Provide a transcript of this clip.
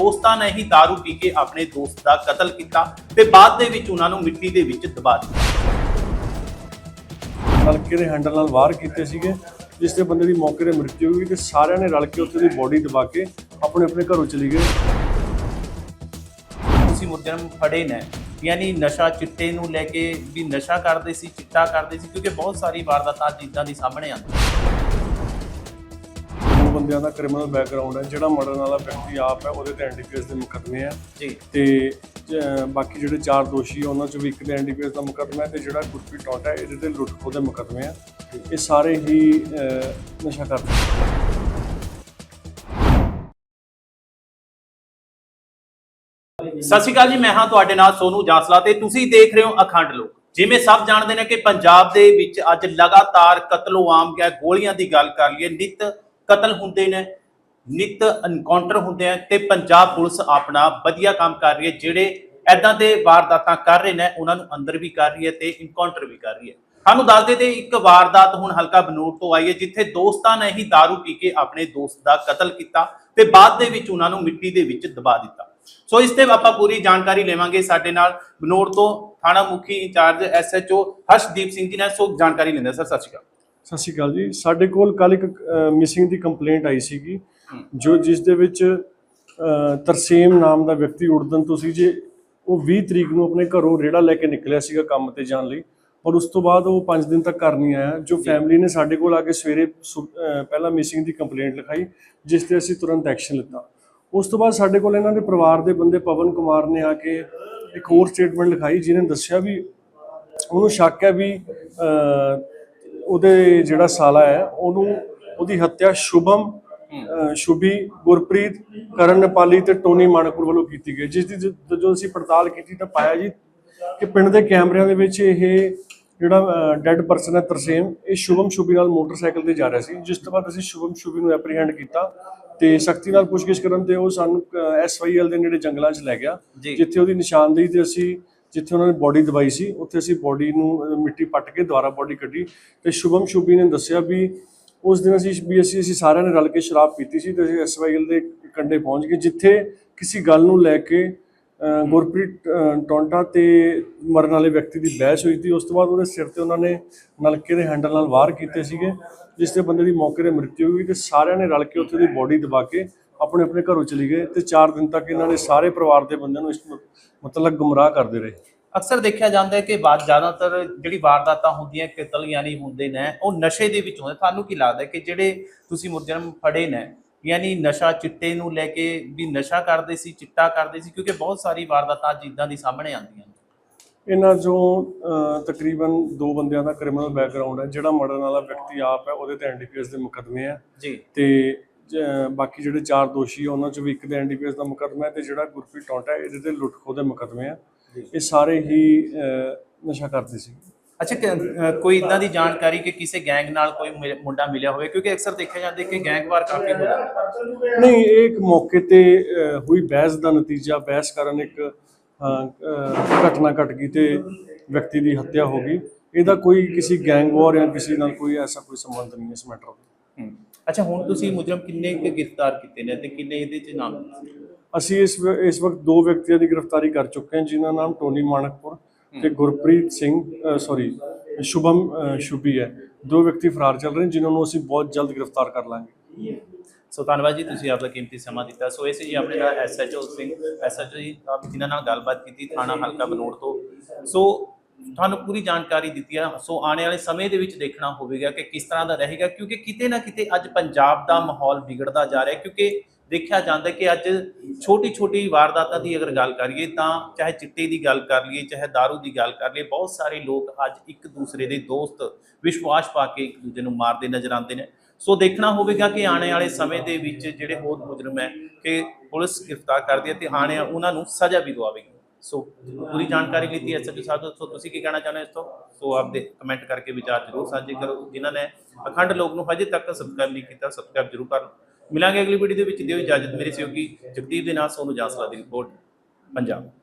ਦੋਸਤਾਂ ਨੇ ਹੀ दारू ਪੀ ਕੇ ਆਪਣੇ ਦੋਸਤ ਦਾ ਕਤਲ ਕੀਤਾ ਤੇ ਬਾਅਦ ਦੇ ਵਿੱਚ ਉਹਨਾਂ ਨੂੰ ਮਿੱਟੀ ਦੇ ਵਿੱਚ ਦਬਾ ਦਿੱਤਾ। ਨਲਕੇ ਦੇ ਹੈਂਡਲ ਨਾਲ ਵਾਰ ਕੀਤੇ ਸੀਗੇ ਜਿਸ ਤੇ ਬੰਦੇ ਦੀ ਮੌਕੇ ਤੇ ਮ੍ਰਿਤੂ ਹੋ ਗਈ ਤੇ ਸਾਰਿਆਂ ਨੇ ਰਲ ਕੇ ਉੱਥੇ ਦੀ ਬੋਡੀ ਦਬਾ ਕੇ ਆਪਣੇ ਆਪਣੇ ਘਰੋਂ ਚਲੀ ਗਏ। ਤੁਸੀਂ ਮੁਜਰਮ ਫੜੇ ਨੇ ਯਾਨੀ ਨਸ਼ਾ ਚਿੱਟੇ ਨੂੰ ਲੈ ਕੇ ਵੀ ਨਸ਼ਾ ਕਰਦੇ ਸੀ ਚਿੱਟਾ ਕਰਦੇ ਸੀ ਕਿਉਂਕਿ ਬਹੁਤ ਸਾਰੀ ਵਾਰਦਾਤਾਂ ਜਿੱਦਾਂ ਦੀ ਸਾਹਮਣੇ ਆਉਂਦੀਆਂ ਦੋ ਬੰਦਿਆਂ ਦਾ ਕ੍ਰਿਮੀਨਲ ਬੈਕਗ੍ਰਾਉਂਡ ਹੈ ਜਿਹੜਾ ਮਰਡਰ ਵਾਲਾ ਵਿਅਕਤੀ ਆਪ ਹੈ ਉਹਦੇ ਤੇ ਐਨਡੀਪੀਐਸ ਦੇ ਮੁਕੱਦਮੇ ਆ ਜੀ। ਤੇ ਬਾਕੀ ਜਿਹੜੇ ਚਾਰ ਦੋਸ਼ੀ ਆ ਉਹਨਾਂ ਚੋਂ ਵੀ ਇੱਕ ਦੇ ਐਨਡੀਪੀਐਸ ਦਾ ਮੁਕੱਦਮਾ ਹੈ ਤੇ ਜਿਹੜਾ ਗੁਰਪ੍ਰੀਤ ਟੌਟਾ ਇਹਦੇ ਤੇ ਲੁੱਟ ਖੋਹ ਦੇ ਮੁਕੱਦਮੇ ਆ ਇਹ ਸਾਰੇ ਹੀ ਨਸ਼ਾ ਕਰਦੇ ਸਤਿ ਸ਼੍ਰੀ ਅਕਾਲ ਜੀ ਮੈਂ ਹਾਂ ਤੁਹਾਡੇ ਨਾਲ ਸੋਨੂ ਜਾਸਲਾ ਤੇ ਤੁਸੀਂ ਦੇਖ ਰਹੇ ਹੋ ਅਖੰਡ ਲੋਕ। ਜਿਵੇਂ ਸਭ ਜਾਣਦੇ ਨੇ ਕਿ ਪੰਜਾਬ ਦੇ ਵਿੱਚ ਅੱਜ ਲਗਾਤਾਰ ਕਤਲੋ ਆਮ ਗਿਆ ਗੋਲੀਆਂ ਦੀ ਗੱਲ ਕਰ ਲਈਏ ਨਿਤ ਕਤਲ ਹੁੰਦੇ ਨੇ, ਨਿਤ ਐਨਕਾਊਂਟਰ ਹੁੰਦੇ ਆ ਤੇ ਪੰਜਾਬ ਪੁਲਿਸ ਆਪਣਾ ਵਧੀਆ ਕੰਮ ਕਰ ਰਹੀ ਹੈ। ਜਿਹੜੇ ਐਦਾਂ ਦੇ ਵਾਰਦਾਤਾਂ ਕਰ ਰਹੇ ਨੇ, ਉਹਨਾਂ ਨੂੰ ਅੰਦਰ ਵੀ ਕਰ ਰਹੀ ਹੈ ਤੇ ਇਨਕਾਊਂਟਰ ਵੀ ਕਰ ਰਹੀ ਹੈ। ਸਾਨੂੰ ਦੱਸਦੇ ਤੇ ਇੱਕ ਵਾਰਦਾਤ ਹੁਣ ਹਲਕਾ ਬਨੂੜ ਤੋਂ ਆਈ ਹੈ, ਜਿੱਥੇ ਦੋਸਤਾਂ ਨੇ ਹੀ दारू ਪੀ ਕੇ ਆਪਣੇ ਦੋਸਤ ਦਾ ਕਤਲ ਕੀਤਾ ਤੇ ਬਾਅਦ ਦੇ ਵਿੱਚ ਉਹਨਾਂ ਨੂੰ ਮਿੱਟੀ ਦੇ ਵਿੱਚ ਦਬਾ ਦਿੱਤਾ। ਸੋ ਇਸ ਤੇ ਆਪਾਂ ਪੂਰੀ ਜਾਣਕਾਰੀ ਲਵਾਂਗੇ ਸਾਡੇ ਨਾਲ ਬਨੋੜ ਤੋਂ ਥਾਣਾ ਮੁਖੀ ਇੰਚਾਰਜ ਐਸਐਚਓ ਹਰਸ਼ਦੀਪ ਸਿੰਘ ਜੀ ਨੇ ਸੋ ਜਾਣਕਾਰੀ ਲੈਂਦੇ ਸਰ, ਸਤਿ ਸ਼੍ਰੀ ਅਕਾਲ। ਸਤਿ ਸ਼੍ਰੀ ਅਕਾਲ ਜੀ ਸਾਡੇ ਕੋਲ ਕੱਲ ਇੱਕ ਮਿਸਿੰਗ ਦੀ ਕੰਪਲੇਂਟ ਆਈ ਸੀਗੀ। ਜੋ ਜਿਸ ਦੇ ਵਿੱਚ ਤਰਸੇਮ ਨਾਮ ਦਾ ਵਿਅਕਤੀ ਉੜਦਨ ਤੋਂ ਸੀ ਜੇ ਉਹ 20 ਤਰੀਕ ਨੂੰ ਆਪਣੇ ਘਰੋਂ ਰੇੜਾ ਲੈ ਕੇ ਨਿਕਲਿਆ ਸੀਗਾ ਕੰਮ ਤੇ ਜਾਣ ਲਈ ਔਰ ਉਸ ਤੋਂ ਬਾਅਦ ਉਹ 5 ਦਿਨ ਤੱਕ ਘਰ ਨਹੀਂ ਆਇਆ ਜੋ ਫੈਮਿਲੀ ਨੇ ਸਾਡੇ ਕੋਲ ਆ ਕੇ ਸਵੇਰੇ ਪਹਿਲਾਂ ਮਿਸਿੰਗ ਦੀ ਕੰਪਲੇਂਟ ਲਿਖਾਈ ਜਿਸ ਤੇ ਅਸੀਂ ਤੁਰੰਤ ਐਕਸ਼ਨ ਲਿੱਤਾ ਉਸ ਤੋਂ ਬਾਅਦ ਸਾਡੇ ਕੋਲ ਇਹਨਾਂ ਦੇ ਪਰਿਵਾਰ ਦੇ ਬੰਦੇ ਪਵਨ ਕੁਮਾਰ ਨੇ ਆ ਕੇ ਇੱਕ ਹੋਰ ਸਟੇਟਮੈਂਟ ਲਿਖਾਈ ਜਿਹਨੇ ਦੱਸਿਆ ਵੀ ਉਹਨੂੰ ਸ਼ੱਕ ਹੈ ਵੀ ਉਹਦੇ ਜਿਹੜਾ ਸਾਲਾ ਹੈ ਉਹਨੂੰ ਉਹਦੀ ਹੱਤਿਆ ਸ਼ੁਭਮ ਸ਼ੁਭੀ ਗੁਰਪ੍ਰੀਤ ਕਰਨ ਨੇਪਾਲੀ ਤੇ ਟੋਨੀ ਮਾਨਕਪੁਰ ਵੱਲੋਂ ਕੀਤੀ ਗਈ ਜਿਸ ਦੀ ਜਦੋਂ ਅਸੀਂ ਪੜਤਾਲ ਕੀਤੀ ਤਾਂ ਪਾਇਆ ਜੀ ਕਿ ਪਿੰਡ ਦੇ ਕੈਮਰਿਆਂ ਦੇ ਵਿੱਚ ਇਹ ਜਿਹੜਾ ਡੈੱਡ ਪਰਸਨ ਹੈ ਤਰਸੇਮ ਇਹ ਸ਼ੁਭਮ ਸ਼ੁਭੀ ਨਾਲ ਮੋਟਰਸਾਈਕਲ ਤੇ ਜਾ ਰਿਹਾ ਸੀ ਜਿਸ ਤੋਂ ਬਾਅਦ ਅਸੀਂ ਸ਼ੁਭਮ ਸ਼ੁਭੀ ਨੂੰ ਐਪਰੀਹੈਂਡ ਕੀਤਾ ਤੇ ਸਖਤੀ ਨਾਲ ਪੁੱਛਗਿੱਛ ਕਰਨ ਤੇ ਉਹ ਸਾਨੂੰ ਐਸਵਾਈਐਲ ਦੇ ਨੇੜੇ ਜੰਗਲਾਂ 'ਚ ਲੈ ਗਿਆ। ਜਿੱਥੇ ਉਹਦੀ ਨਿਸ਼ਾਨਦੇਹੀ ਤੇ ਅਸੀਂ ਜਿੱਥੇ ਉਹਨਾਂ ਨੇ ਬੋਡੀ ਦਵਾਈ ਸੀ ਉੱਥੇ ਅਸੀਂ ਬੋਡੀ ਨੂੰ ਮਿੱਟੀ ਪੱਟ ਕੇ ਦੁਬਾਰਾ ਬੋਡੀ ਕੱਢੀ ਤੇ ਸ਼ੁਭਮ ਸ਼ੁਭੀ ਨੇ ਦੱਸਿਆ ਵੀ ਉਸ ਦਿਨ ਅਸੀਂ ਵੀ ਅਸੀਂ ਅਸੀਂ ਸਾਰਿਆਂ ਨੇ ਰਲ ਕੇ ਸ਼ਰਾਬ ਪੀਤੀ ਸੀ ਤੇ ਅਸੀਂ ਐਸਵਾਈਐਲ ਦੇ ਕੰਢੇ ਪਹੁੰਚ ਗਏ ਜਿੱਥੇ ਕਿਸੇ ਗੱਲ ਨੂੰ ਲੈ ਕੇ ਗੁਰਪ੍ਰੀਤ ਅਹ, ਟੌਂਟਾ ਤੇ ਮਰਨ ਵਾਲੇ ਵਿਅਕਤੀ ਦੀ ਬਹਿਸ ਹੋਈ ਸੀ। ਉਸ ਤੋਂ ਬਾਅਦ ਉਹਦੇ ਸਿਰ ਤੇ ਉਹਨਾਂ ਨੇ ਨਲਕੇ ਦੇ ਹੈਂਡਲ ਨਾਲ ਵਾਰ ਕੀਤੇ ਸੀਗੇ ਜਿਸ ਤੇ ਬੰਦੇ ਦੀ ਮੌਕੇ ਤੇ ਮ੍ਰਿਤੂ ਹੋ ਗਈ ਤੇ ਸਾਰਿਆਂ ਨੇ ਰਲ ਕੇ ਉੱਥੇ ਦੀ ਬੋਡੀ ਦਬਾ ਕੇ ਆਪਣੇ ਆਪਣੇ ਘਰੋਂ ਚਲੀ ਗਏ ਤੇ 4 ਦਿਨ ਤੱਕ ਇਹਨਾਂ ਨੇ ਸਾਰੇ ਪਰਿਵਾਰ ਦੇ ਬੰਦਿਆਂ ਨੂੰ ਇਸ ਮਤਲਬ ਗੁੰਮਰਾਹ ਕਰਦੇ ਰਹੇ। ਅਕਸਰ ਦੇਖਿਆ ਜਾਂਦਾ ਹੈ ਕਿ ਬਾਤ ਜ਼ਿਆਦਾਤਰ ਜਿਹੜੀ ਵਾਰਦਾਤਾਂ ਹੁੰਦੀਆਂ ਕਤਲ ਯਾਨੀ ਹੁੰਦੇ ਨੇ ਉਹ ਨਸ਼ੇ ਦੇ ਵਿੱਚ ਹੁੰਦੇ। ਤੁਹਾਨੂੰ ਕੀ ਲੱਗਦਾ ਹੈ ਕਿ ਜਿਹੜੇ ਤੁਸੀਂ ਮੁਜਰਮ ਫੜੇ ਨੇ ਯਾਨੀ ਨਸ਼ਾ ਚਿੱਟੇ ਨੂੰ ਲੈ ਕੇ ਵੀ ਨਸ਼ਾ ਕਰਦੇ ਸੀ ਚਿੱਟਾ ਕਰਦੇ ਸੀ ਕਿਉਂਕਿ ਬਹੁਤ ਸਾਰੀ ਵਾਰਦਾਤਾਂ ਜਿੱਦਾਂ ਦੀ ਸਾਹਮਣੇ ਆਉਂਦੀਆਂ ਨੇ? ਇਹਨਾਂ ਅਹ, ਤਕਰੀਬਨ ਦੋ ਬੰਦਿਆਂ ਦਾ ਕ੍ਰਿਮੀਨਲ ਬੈਕਗ੍ਰਾਉਂਡ ਹੈ ਜਿਹੜਾ ਮਰਡਰ ਵਾਲਾ ਵਿਅਕਤੀ ਆਪ ਹੈ ਉਹਦੇ ਤੇ ਐਨਡੀਪੀਐਸ ਦੇ ਮੁਕੱਦਮੇ ਆ। ਜੀ। ਤੇ ਜ- ਬਾਕੀ ਜਿਹੜੇ ਚਾਰ ਦੋਸ਼ੀ ਆ ਉਹਨਾਂ ਚੋਂ ਵੀ ਇੱਕ ਦੇ ਐਨਡੀਪੀਐਸ ਦਾ ਮੁਕੱਦਮਾ ਹੈ ਤੇ ਜਿਹੜਾ ਗੁਰਪ੍ਰੀਤ ਟੌਂਟਾ ਇਹਦੇ ਤੇ ਲੁੱਟ ਖੋਹ ਦੇ ਮੁਕੱਦਮੇ ਆ। ਇਹ ਸਾਰੇ ਹੀ ਨਸ਼ਾ ਕਰਦੇ ਸੀ। ਅੱਛਾ ਕੋਈ ਇਦਾਂ ਦੀ ਜਾਣਕਾਰੀ ਕਿ ਕਿਸੇ ਗੈਂਗ ਨਾਲ ਕੋਈ ਮੁੰਡਾ ਮਿਲਿਆ ਹੋਵੇ? ਕਿਉਂਕਿ ਅਕਸਰ ਦੇਖਿਆ ਜਾਂਦਾ ਕਿ ਗੈਂਗਵਾਰ ਕਾਫੀ ਹੋ ਜਾਂਦਾ ਨਹੀਂ ਇਹ ਇੱਕ ਮੌਕੇ ਤੇ ਹੋਈ ਬਹਿਸ ਦਾ ਨਤੀਜਾ। ਬਹਿਸ ਕਾਰਨ ਇੱਕ ਘਟਨਾ ਘਟ ਗਈ ਤੇ ਵਿਅਕਤੀ ਦੀ ਹੱਤਿਆ ਹੋ ਗਈ। ਇਹਦਾ ਕੋਈ ਕਿਸੇ ਗੈਂਗ ਵਾਰ ਜਾਂ ਕਿਸੇ ਨਾਲ ਕੋਈ ਐਸਾ ਕੋਈ ਸੰਬੰਧ ਨਹੀਂ ਇਸ ਮੈਟਰ ਦਾ। ਅੱਛਾ ਹੁਣ ਤੁਸੀਂ ਮੁਜਰਮ ਕਿੰਨੇ ਕੁ ਗ੍ਰਿਫਤਾਰ ਕੀਤੇ ਨੇ ਤੇ ਕਿੰਨੇ ਇਹਦੇ ਚ ਨਾਮ ਅਸੀਂ ਇਸ ਵ- ਇਸ ਵਕਤ ਦੋ ਵਿਅਕਤੀਆਂ ਦੀ ਗ੍ਰਿਫਤਾਰੀ ਕਰ ਚੁੱਕੇ ਹਾਂ ਜਿਨ੍ਹਾਂ ਨਾਮ ਟੋਨੀ ਮਾਨਕਪੁਰ ਤੇ ਗੁਰਪ੍ਰੀਤ ਸਿੰਘ ਸੌਰੀ ਸ਼ੁਭਮ ਸ਼ੁਭੀ ਹੈ। ਦੋ ਵਿਅਕਤੀ ਫਰਾਰ ਚੱਲ ਰਹੇ ਨੇ ਜਿਨ੍ਹਾਂ ਨੂੰ ਅਸੀਂ ਬਹੁਤ ਜਲਦ ਗ੍ਰਿਫਤਾਰ ਕਰ ਲਾਂਗੇ। ਸੋ ਧੰਨਵਾਦ ਜੀ ਤੁਸੀਂ ਆਪਦਾ ਕੀਮਤੀ ਸਮਾਂ ਦਿੱਤਾ। ਸੋ ਇਹ ਸੀ ਜੀ ਆਪਣੇ ਨਾਲ ਐਸਐਚਓ ਸਿੰਘ ਐਸਐਚਓ ਜੀ ਆਪ ਜਿਨ੍ਹਾਂ ਨਾਲ ਗੱਲਬਾਤ ਕੀਤੀ ਥਾਣਾ ਹਲਕਾ ਬਨੋੜ ਤੋਂ। ਸੋ ਤੁਹਾਨੂੰ ਪੂਰੀ ਜਾਣਕਾਰੀ ਦਿੱਤੀ ਹੈ ਸੋ ਆਉਣ ਵਾਲੇ ਸਮੇਂ ਦੇ ਵਿੱਚ ਦੇਖਣਾ ਹੋਵੇਗਾ ਕਿ ਕਿਸ ਤਰ੍ਹਾਂ ਦਾ ਰਹੇਗਾ, ਕਿਉਂਕਿ ਕਿਤੇ ਨਾ ਕਿਤੇ ਅੱਜ ਪੰਜਾਬ ਦਾ ਮਾਹੌਲ ਵਿਗੜਦਾ ਜਾ ਰਿਹਾ, ਕਿਉਂਕਿ ਦੇਖਿਆ ਜਾਂਦਾ ਕਿ ਅੱਜ ਛੋਟੀ ਛੋਟੀ ਵਾਰਦਾਤਾਂ ਦੀ ਅਗਰ ਗੱਲ ਕਰੀਏ ਤਾਂ ਚਾਹੇ ਚਿੱਟੇ ਦੀ ਗੱਲ ਕਰ ਲਈਏ, ਚਾਹੇ दारू ਦੀ ਗੱਲ ਕਰ ਲਈਏ, ਬਹੁਤ ਸਾਰੇ ਲੋਕ ਅੱਜ ਇੱਕ ਦੂਸਰੇ ਦੇ ਦੋਸਤ ਵਿਸ਼ਵਾਸ ਪਾ ਕੇ ਇੱਕ ਦੂਜੇ ਨੂੰ ਮਾਰਦੇ ਨਜ਼ਰ ਆਉਂਦੇ ਨੇ। ਸੋ ਦੇਖਣਾ ਹੋਵੇਗਾ ਕਿ ਆਉਣ ਵਾਲੇ ਸਮੇਂ ਦੇ ਵਿੱਚ ਜਿਹੜੇ ਹੋਰ ਮੁਜਰਮ ਹੈ ਕਿ ਪੁਲਿਸ ਗ੍ਰਿਫਤਾਰ ਕਰਦੀ ਹੈ ਤੇ ਆਣੇ ਉਹਨਾਂ ਨੂੰ ਸਜ਼ਾ ਵੀ ਦਵਾਵੇਗੀ। ਸੋ ਪੂਰੀ ਜਾਣਕਾਰੀ ਲਈ ਐਸਐਚਓ ਸਾਹਿਬ ਤੋਂ। ਸੋ ਤੁਸੀਂ ਕੀ ਕਹਿਣਾ ਚਾਹੁੰਦੇ ਹੋ ਇਸ ਤੋਂ? ਸੋ ਆਪਦੇ ਕਮੈਂਟ ਕਰਕੇ ਵਿਚਾਰ ਜ਼ਰੂਰ ਸਾਂਝੇ ਕਰੋ। ਜਿਨ੍ਹਾਂ ਨੇ ਅਖੰਡ ਲੋਕ ਨੂੰ ਹਜੇ ਤੱਕ ਸਬਸਕ੍ਰਾਈਬ ਨਹੀਂ ਕੀਤਾ ਸਬਸਕ੍ਰਾਈਬ ਜ਼ਰੂਰ ਕਰ ਲਓ। ਮਿਲਾਂਗੇ ਅਗਲੀ ਵੀਡੀਓ ਦੇ ਵਿੱਚ। ਦਿਓ ਇਜਾਜ਼ਤ। ਮੇਰੇ ਸਹਿਯੋਗੀ ਜਗਦੀਪ ਦੇ ਨਾਲ ਸੋਨੂੰ ਜਾਸਲਾ ਦੀ ਰਿਪੋਰਟ। ਪੰਜਾਬ।